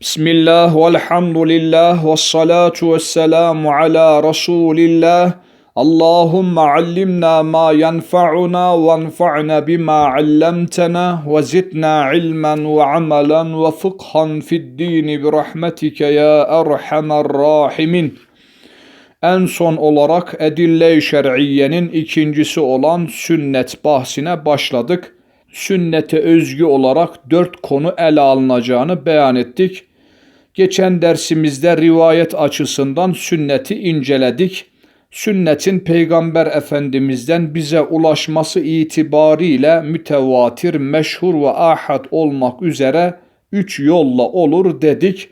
Bismillah velhamdülillah ve salatu ve selamu ala Resulillah. Allahümme allimna ma yenfa'una ve enfa'na bima allamtana ve zidna ilmen ve amelen ve fıkhan fid dini bi rahmetike ya erhamer rahimin. En son olarak edille-i şer'iyenin ikincisi olan sünnet bahsine başladık. Sünnete özgü olarak dört konu ele alınacağını beyan ettik. Geçen dersimizde rivayet açısından sünneti inceledik. Sünnetin Peygamber Efendimiz'den bize ulaşması itibariyle mütevatir, meşhur ve ahad olmak üzere üç yolla olur dedik.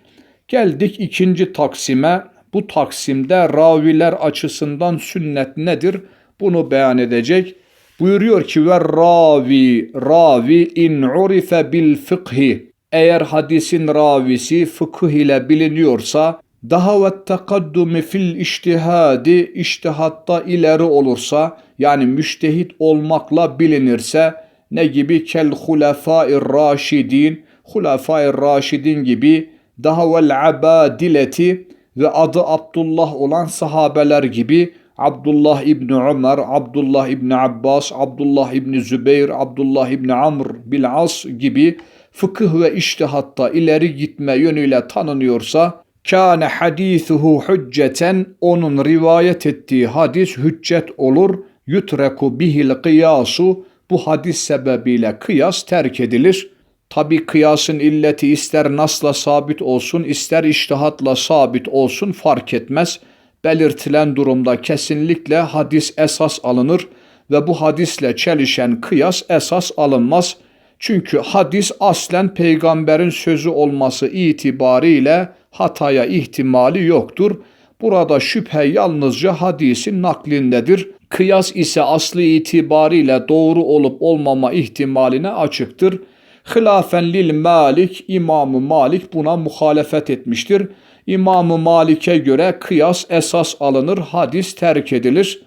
Geldik ikinci taksime. Bu taksimde raviler açısından sünnet nedir? Bunu beyan edecek. Buyuruyor ki ve ravi, ravi in urife bil fıkhi. Eğer hadisin ravisi fıkıh ile biliniyorsa daha ve tekaddumi fil iştihadi iştihatta ileri olursa yani müştehit olmakla bilinirse ne gibi? Kel hulefâir raşidin hulefâir raşidin gibi daha vel abadileti ve adı Abdullah olan sahabeler gibi Abdullah İbni Ömer, Abdullah İbni Abbas, Abdullah İbni Zübeyir, Abdullah İbni Amr Bil'as gibi fıkıh ve iştihatta ileri gitme yönüyle tanınıyorsa kâne hadîthuhu hücceten onun rivayet ettiği hadis hüccet olur yutreku bihil kıyasu bu hadis sebebiyle kıyas terk edilir. Tabi kıyasın illeti ister nasla sabit olsun ister iştihatla sabit olsun fark etmez. Belirtilen durumda kesinlikle hadis esas alınır ve bu hadisle çelişen kıyas esas alınmaz. Çünkü hadis aslen peygamberin sözü olması itibariyle hataya ihtimali yoktur. Burada şüphe yalnızca hadisin naklindedir. Kıyas ise aslı itibariyle doğru olup olmama ihtimaline açıktır. Hilafen lil Malik, İmam-ı Malik buna muhalefet etmiştir. İmam-ı Malik'e göre kıyas esas alınır, hadis terk edilir.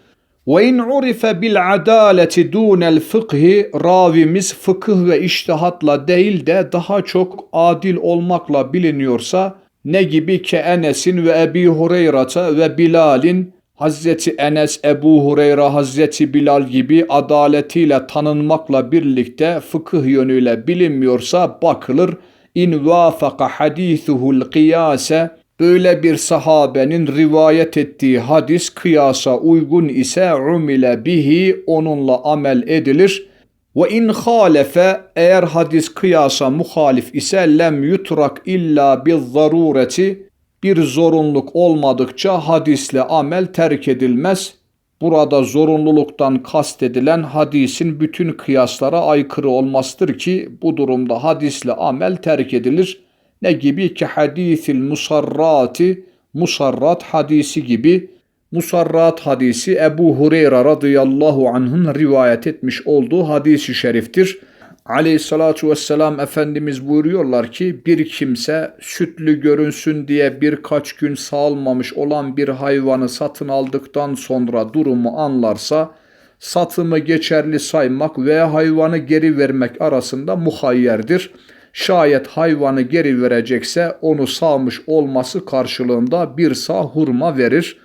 Ve in urife bil adaleti dunel fıkhi ravimiz fıkıh ve iştihatla değil de daha çok adil olmakla biliniyorsa ne gibi ki Enes'in ve Ebi Hureyre'te ve Bilal'in Hazreti Enes, Ebu Hureyre, Hazreti Bilal gibi adaletiyle tanınmakla birlikte fıkıh yönüyle bilinmiyorsa bakılır. İn vafaka hadithuhul kıyase böyle bir sahabenin rivayet ettiği hadis kıyasa uygun ise umile bihi onunla amel edilir. Ve in halefe eğer hadis kıyasa muhalif ise lem yutrak illa bil zarureti bir zorunluluk olmadıkça hadisle amel terk edilmez. Burada zorunluluktan kastedilen hadisin bütün kıyaslara aykırı olmasıdır ki bu durumda hadisle amel terk edilir. Ne gibi ki hadisil musarrati, musarrat hadisi gibi Musarrat hadisi Ebu Hureyre radıyallahu anh'ın rivayet etmiş olduğu hadisi şeriftir. Aleyhissalatu vesselam Efendimiz buyuruyorlar ki bir kimse sütlü görünsün diye birkaç gün sağılmamış olan bir hayvanı satın aldıktan sonra durumu anlarsa satımı geçerli saymak veya hayvanı geri vermek arasında muhayyerdir. Şayet hayvanı geri verecekse onu sağmış olması karşılığında bir sağ hurma verir.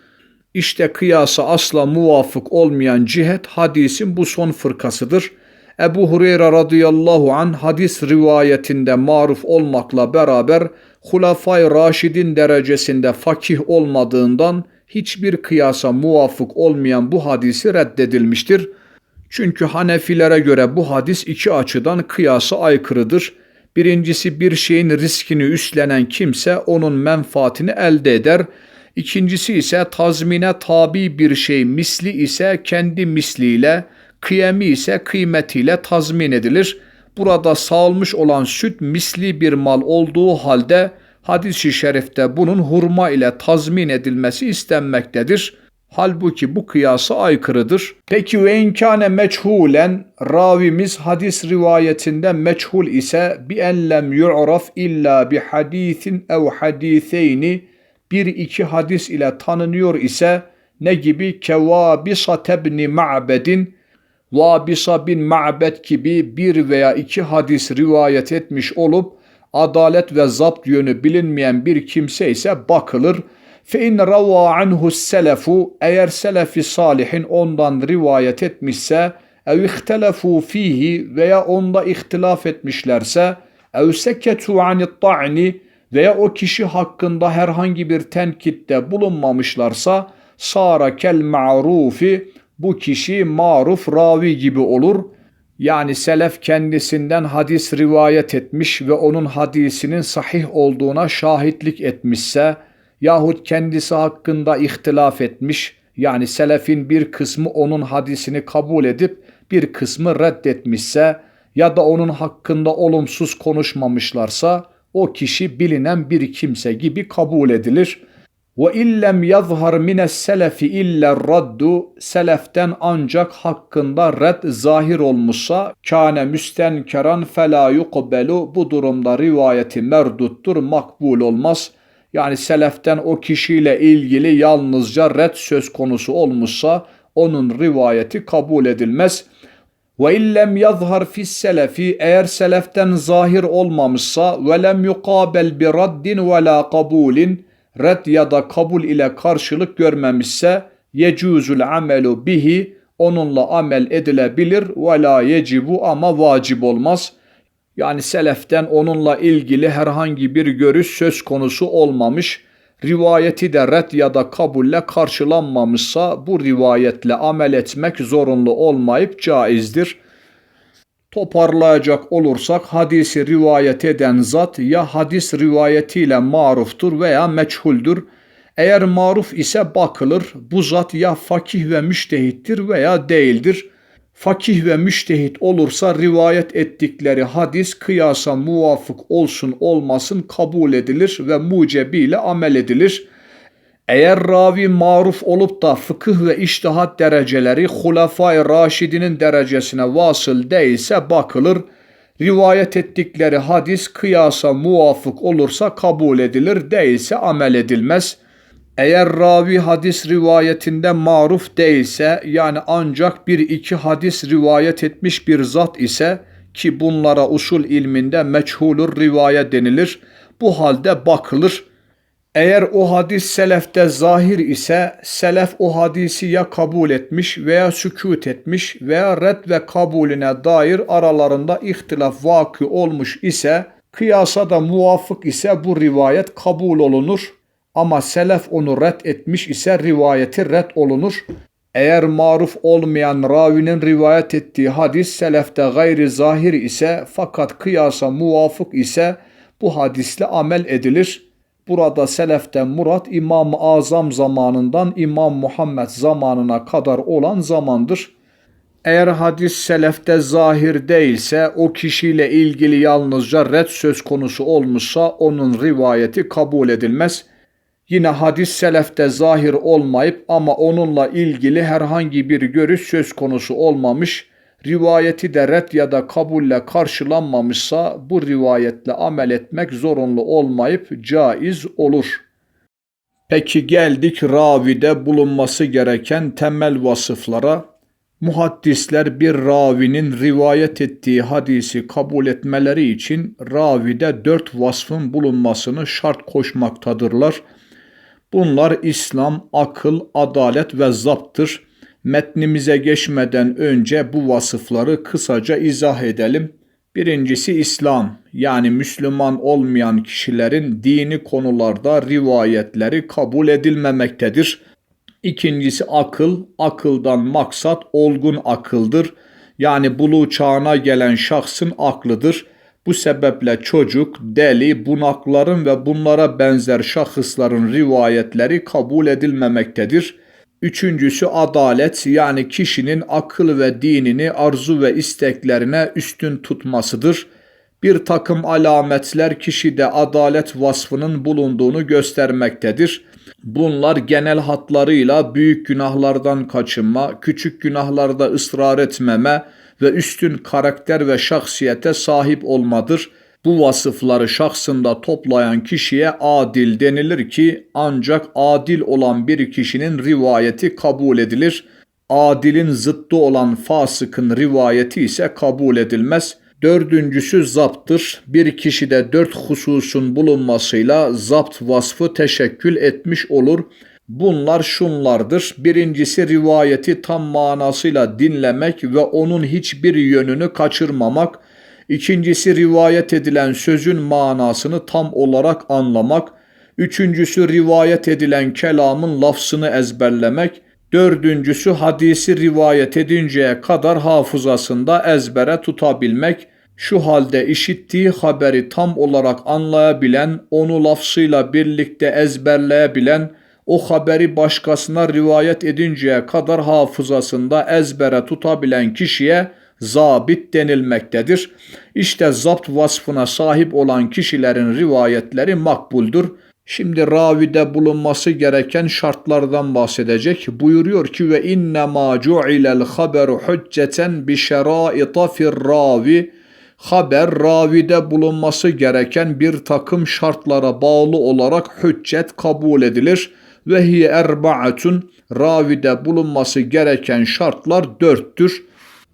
İşte kıyasa asla muvafık olmayan cihet hadisin bu son fırkasıdır.'' Ebu Hureyre radıyallahu an hadis rivayetinde maruf olmakla beraber Hulafay Raşidin derecesinde fakih olmadığından hiçbir kıyasa muvafık olmayan bu hadisi reddedilmiştir. Çünkü Hanefilere göre bu hadis iki açıdan kıyasa aykırıdır. Birincisi bir şeyin riskini üstlenen kimse onun menfaatini elde eder. İkincisi ise tazmine tabi bir şey misli ise kendi misliyle kıyemi ise kıymetiyle tazmin edilir. Burada sağılmış olan süt misli bir mal olduğu halde hadis-i şerifte bunun hurma ile tazmin edilmesi istenmektedir. Halbuki bu kıyasa aykırıdır. Peki ve inkâne meçhulen ravimiz hadis rivayetinde meçhul ise bi enlem yu'raf illa bi hadisin ev hadiseyni bir iki hadis ile tanınıyor ise ne gibi kevabisa tebni ma'bedin Vabisa bin Ma'bed gibi bir veya iki hadis rivayet etmiş olup adalet ve zapt yönü bilinmeyen bir kimse ise bakılır. Fe in rava anhu selefu eğer selefi salihin ondan rivayet etmişse ev ihtelefu fihi veya onda ihtilaf etmişlerse ev seketu anit ta'ni veya o kişi hakkında herhangi bir tenkitte bulunmamışlarsa sara kel ma'rufi bu kişi maruf ravi gibi olur. Yani selef kendisinden hadis rivayet etmiş ve onun hadisinin sahih olduğuna şahitlik etmişse yahut kendisi hakkında ihtilaf etmiş yani selefin bir kısmı onun hadisini kabul edip bir kısmı reddetmişse ya da onun hakkında olumsuz konuşmamışlarsa o kişi bilinen bir kimse gibi kabul edilir. Ve illem yazhar mines selefi illa raddu seleften ancak hakkında red zahir olmuşsa kâne müstenkeran felâ yukbelu bu durumda rivayeti merduttur makbul olmaz. Yani seleften o kişiyle ilgili yalnızca red söz konusu olmuşsa onun rivayeti kabul edilmez. Ve illem yazhar fis selefi eğer seleften zahir olmamışsa ve lem yukabel bi raddin ve la kabulin red ya da kabul ile karşılık görmemişse yecuzul amelu bihi onunla amel edilebilir ve la yecibu ama vacip olmaz. Yani seleften onunla ilgili herhangi bir görüş söz konusu olmamış. Rivayeti de red ya da kabulle karşılanmamışsa bu rivayetle amel etmek zorunlu olmayıp caizdir. Toparlayacak olursak hadisi rivayet eden zat ya hadis rivayetiyle maruftur veya meçhuldür. Eğer maruf ise bakılır bu zat ya fakih ve müştehittir veya değildir. Fakih ve müştehit olursa rivayet ettikleri hadis kıyasa muvafık olsun olmasın kabul edilir ve mucebiyle amel edilir.'' Eğer ravi maruf olup da fıkıh ve iştihat dereceleri Hulefai Raşidinin derecesine vasıl değilse bakılır. Rivayet ettikleri hadis kıyasa muvafık olursa kabul edilir, değilse amel edilmez. Eğer ravi hadis rivayetinde maruf değilse yani ancak bir iki hadis rivayet etmiş bir zat ise ki bunlara usul ilminde meçhulur rivayet denilir. Bu halde bakılır eğer o hadis selefte zahir ise selef o hadisi ya kabul etmiş veya sükut etmiş veya red ve kabulüne dair aralarında ihtilaf vakı olmuş ise kıyasa da muvafık ise bu rivayet kabul olunur. Ama selef onu red etmiş ise rivayeti red olunur. Eğer maruf olmayan ravinin rivayet ettiği hadis selefte gayri zahir ise fakat kıyasa muvafık ise bu hadisle amel edilir.'' Burada seleften murat İmam-ı Azam zamanından İmam Muhammed zamanına kadar olan zamandır. Eğer hadis selefte zahir değilse o kişiyle ilgili yalnızca red söz konusu olmuşsa onun rivayeti kabul edilmez. Yine hadis selefte zahir olmayıp ama onunla ilgili herhangi bir görüş söz konusu olmamış rivayeti de red ya da kabulle karşılanmamışsa bu rivayetle amel etmek zorunlu olmayıp caiz olur. Peki geldik ravide bulunması gereken temel vasıflara. Muhaddisler bir ravinin rivayet ettiği hadisi kabul etmeleri için ravide dört vasfın bulunmasını şart koşmaktadırlar. Bunlar İslam, akıl, adalet ve zaptır. Metnimize geçmeden önce bu vasıfları kısaca izah edelim. Birincisi İslam yani Müslüman olmayan kişilerin dini konularda rivayetleri kabul edilmemektedir. İkincisi akıl, akıldan maksat olgun akıldır. Yani buluğ çağına gelen şahsın aklıdır. Bu sebeple çocuk, deli, bunakların ve bunlara benzer şahısların rivayetleri kabul edilmemektedir. Üçüncüsü adalet yani kişinin akıl ve dinini arzu ve isteklerine üstün tutmasıdır. Bir takım alametler kişide adalet vasfının bulunduğunu göstermektedir. Bunlar genel hatlarıyla büyük günahlardan kaçınma, küçük günahlarda ısrar etmeme ve üstün karakter ve şahsiyete sahip olmadır.'' Bu vasıfları şahsında toplayan kişiye adil denilir ki ancak adil olan bir kişinin rivayeti kabul edilir. Adilin zıttı olan fasıkın rivayeti ise kabul edilmez. Dördüncüsü zaptır. Bir kişide dört hususun bulunmasıyla zapt vasfı teşekkül etmiş olur. Bunlar şunlardır. Birincisi rivayeti tam manasıyla dinlemek ve onun hiçbir yönünü kaçırmamak. İkincisi rivayet edilen sözün manasını tam olarak anlamak. Üçüncüsü rivayet edilen kelamın lafzını ezberlemek. Dördüncüsü hadisi rivayet edinceye kadar hafızasında ezbere tutabilmek. Şu halde işittiği haberi tam olarak anlayabilen, onu lafzıyla birlikte ezberleyebilen, o haberi başkasına rivayet edinceye kadar hafızasında ezbere tutabilen kişiye zabit denilmektedir. İşte zapt vasfına sahip olan kişilerin rivayetleri makbuldur. Şimdi ravide bulunması gereken şartlardan bahsedecek. Buyuruyor ki ve inne ma cu'ilel haberu hücceten bi şeraita fir ravi. Haber ravide bulunması gereken bir takım şartlara bağlı olarak hüccet kabul edilir. Ve hiye erbaatun ravide bulunması gereken şartlar dörttür.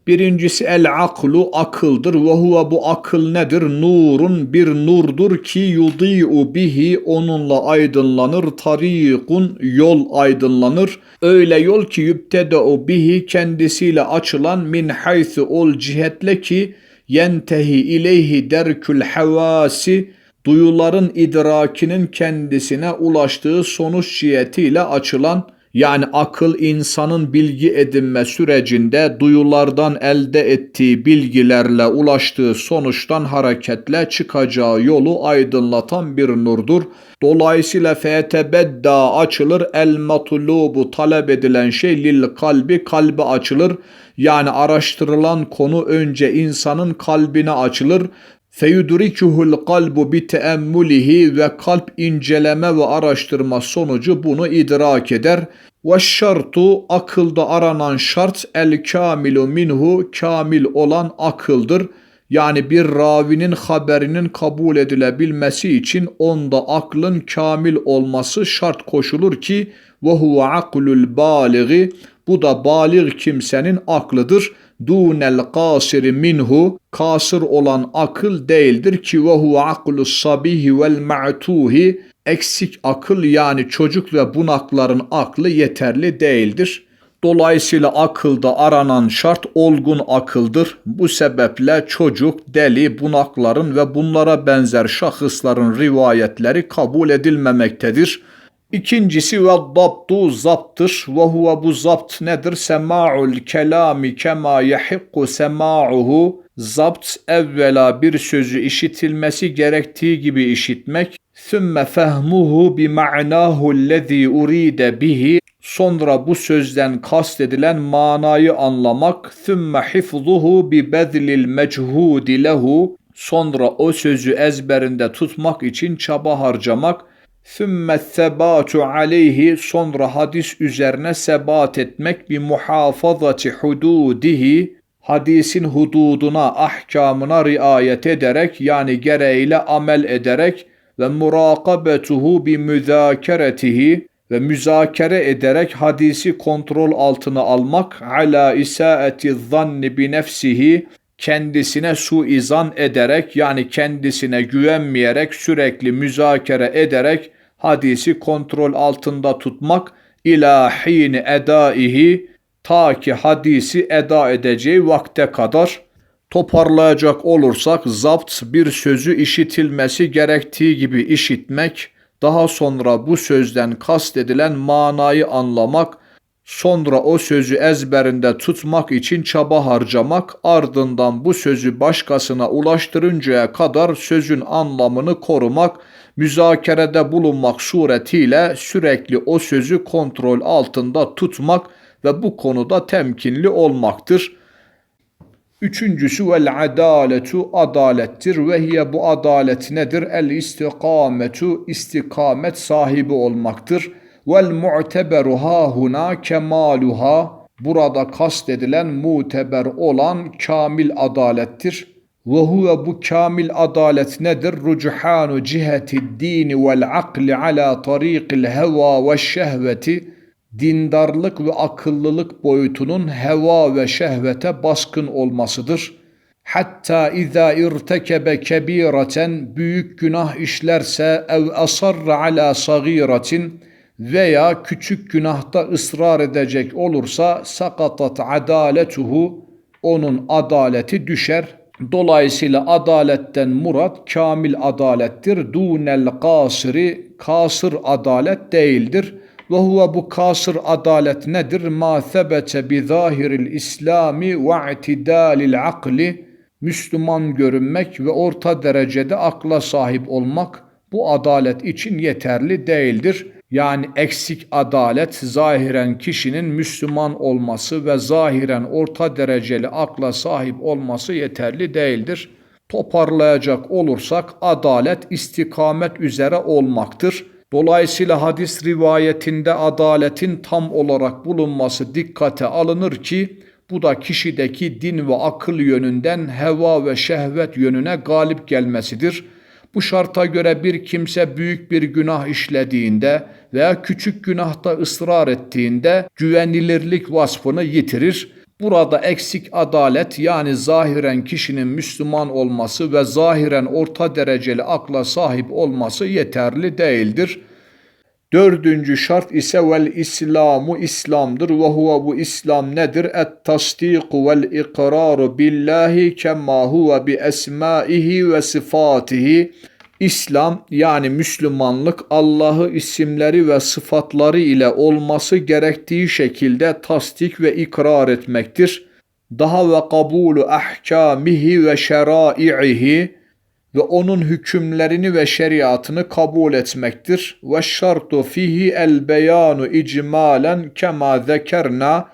Birincisi el aklu akıldır ve huve bu akıl nedir? Nurun bir nurdur ki yudi'u bihi onunla aydınlanır. Tarikun yol aydınlanır. Öyle yol ki yübtede'u bihi kendisiyle açılan min haythu ol cihetle ki yentehi ileyhi derkül havasi duyuların idrakinin kendisine ulaştığı sonuç cihetiyle açılan yani akıl insanın bilgi edinme sürecinde duyulardan elde ettiği bilgilerle ulaştığı sonuçtan hareketle çıkacağı yolu aydınlatan bir nurdur. Dolayısıyla fetebedda açılır el matlubu talep edilen şey lil kalbi kalbi açılır. Yani araştırılan konu önce insanın kalbine açılır feyudrikuhul kalbu bi teemmulihi ve kalp inceleme ve araştırma sonucu bunu idrak eder. Ve şartu akılda aranan şart el kamilu minhu kamil olan akıldır. Yani bir ravinin haberinin kabul edilebilmesi için onda aklın kamil olması şart koşulur ki ve huve aklul baligi bu da balig kimsenin aklıdır. Dunel kasiri minhu kasır olan akıl değildir ki ve huve aklus sabihi vel ma'tuhi eksik akıl yani çocuk ve bunakların aklı yeterli değildir. Dolayısıyla akılda aranan şart olgun akıldır. Bu sebeple çocuk, deli, bunakların ve bunlara benzer şahısların rivayetleri kabul edilmemektedir. İkincisi ve dabtu zaptır. Ve huve bu zapt nedir? Sema'ul kelami kema yehikku sema'uhu. Zapt evvela bir sözü işitilmesi gerektiği gibi işitmek. Thümme fehmuhu bi ma'nahu lezi uride bihi. Sonra bu sözden kastedilen manayı anlamak. Thümme hifzuhu bi bedlil mechudi lehu. Sonra o sözü ezberinde tutmak için çaba harcamak. Sümme sebatu aleyhi sonra hadis üzerine sebat etmek bir muhafazati hududihi hadisin hududuna, ahkamına riayet ederek yani gereğiyle amel ederek ve murakabetuhu bi müzakeretihi ve müzakere ederek hadisi kontrol altına almak ala isaati zanni bi nefsihi kendisine suizan ederek yani kendisine güvenmeyerek sürekli müzakere ederek hadisi kontrol altında tutmak ilahini edaihi ta ki hadisi eda edeceği vakte kadar toparlayacak olursak zapt bir sözü işitilmesi gerektiği gibi işitmek, daha sonra bu sözden kastedilen manayı anlamak, sonra o sözü ezberinde tutmak için çaba harcamak, ardından bu sözü başkasına ulaştırıncaya kadar sözün anlamını korumak müzakerede bulunmak suretiyle sürekli o sözü kontrol altında tutmak ve bu konuda temkinli olmaktır. Üçüncüsü vel adaletu adalettir ve hiye bu adalet nedir? El istikametu istikamet sahibi olmaktır. Vel mu'teberu huna kemaluha burada kastedilen muteber olan kamil adalettir. Ve huve bu kamil adalet nedir? Rucuhanu ciheti dini vel akli ala tariqil heva ve şehveti dindarlık ve akıllılık boyutunun heva ve şehvete baskın olmasıdır. Hatta izâ irtekebe kebîreten büyük günah işlerse ev asarra ala sagîratin veya küçük günahta ısrar edecek olursa sakatat adaletuhu onun adaleti düşer. Dolayısıyla adaletten murat kamil adalettir. Dunel kasiri kasır adalet değildir. Ve huve bu kasır adalet nedir? Ma thebete bi zahiril İslami ve i'tidalil akli Müslüman görünmek ve orta derecede akla sahip olmak bu adalet için yeterli değildir. Yani eksik adalet zahiren kişinin Müslüman olması ve zahiren orta dereceli akla sahip olması yeterli değildir. Toparlayacak olursak adalet istikamet üzere olmaktır. Dolayısıyla hadis rivayetinde adaletin tam olarak bulunması dikkate alınır ki bu da kişideki din ve akıl yönünden heva ve şehvet yönüne galip gelmesidir.'' Bu şarta göre bir kimse büyük bir günah işlediğinde veya küçük günahta ısrar ettiğinde güvenilirlik vasfını yitirir. Burada eksik adalet yani zahiren kişinin Müslüman olması ve zahiren orta dereceli akla sahip olması yeterli değildir. Dördüncü şart ise vel İslamu İslam'dır ve huve bu İslam nedir? Et tasdiku vel ikraru billahi kemma huve bi esmaihi ve sıfatihi. İslam yani Müslümanlık Allah'ı isimleri ve sıfatları ile olması gerektiği şekilde tasdik ve ikrar etmektir. Daha ve kabulu ahkamihi ve şerai'ihi ve onun hükümlerini ve şeriatını kabul etmektir. Ve şartu fihi el beyanu icmalen kema zekerna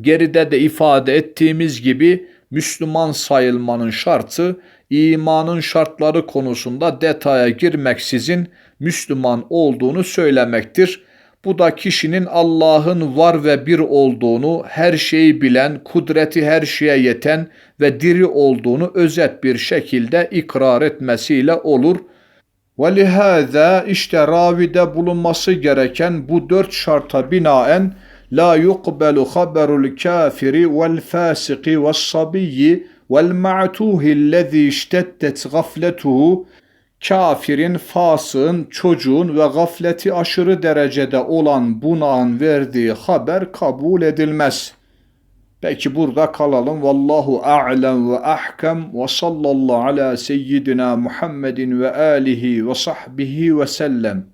geride de ifade ettiğimiz gibi Müslüman sayılmanın şartı imanın şartları konusunda detaya girmeksizin Müslüman olduğunu söylemektir. Bu da kişinin Allah'ın var ve bir olduğunu, her şeyi bilen, kudreti her şeye yeten ve diri olduğunu özet bir şekilde ikrar etmesiyle olur. Ve lihaza işte ravide bulunması gereken bu dört şarta binaen la yukbelu haberul kafiri vel fasiki ve sabiyyi vel ma'tuhillezî işteddet gafletuhu kafirin, fasığın, çocuğun ve gafleti aşırı derecede olan bunağın verdiği haber kabul edilmez. Peki burada kalalım. Vallahu a'lem ve ahkem ve sallallahu ala seyyidina Muhammedin ve alihi ve sahbihi ve sellem.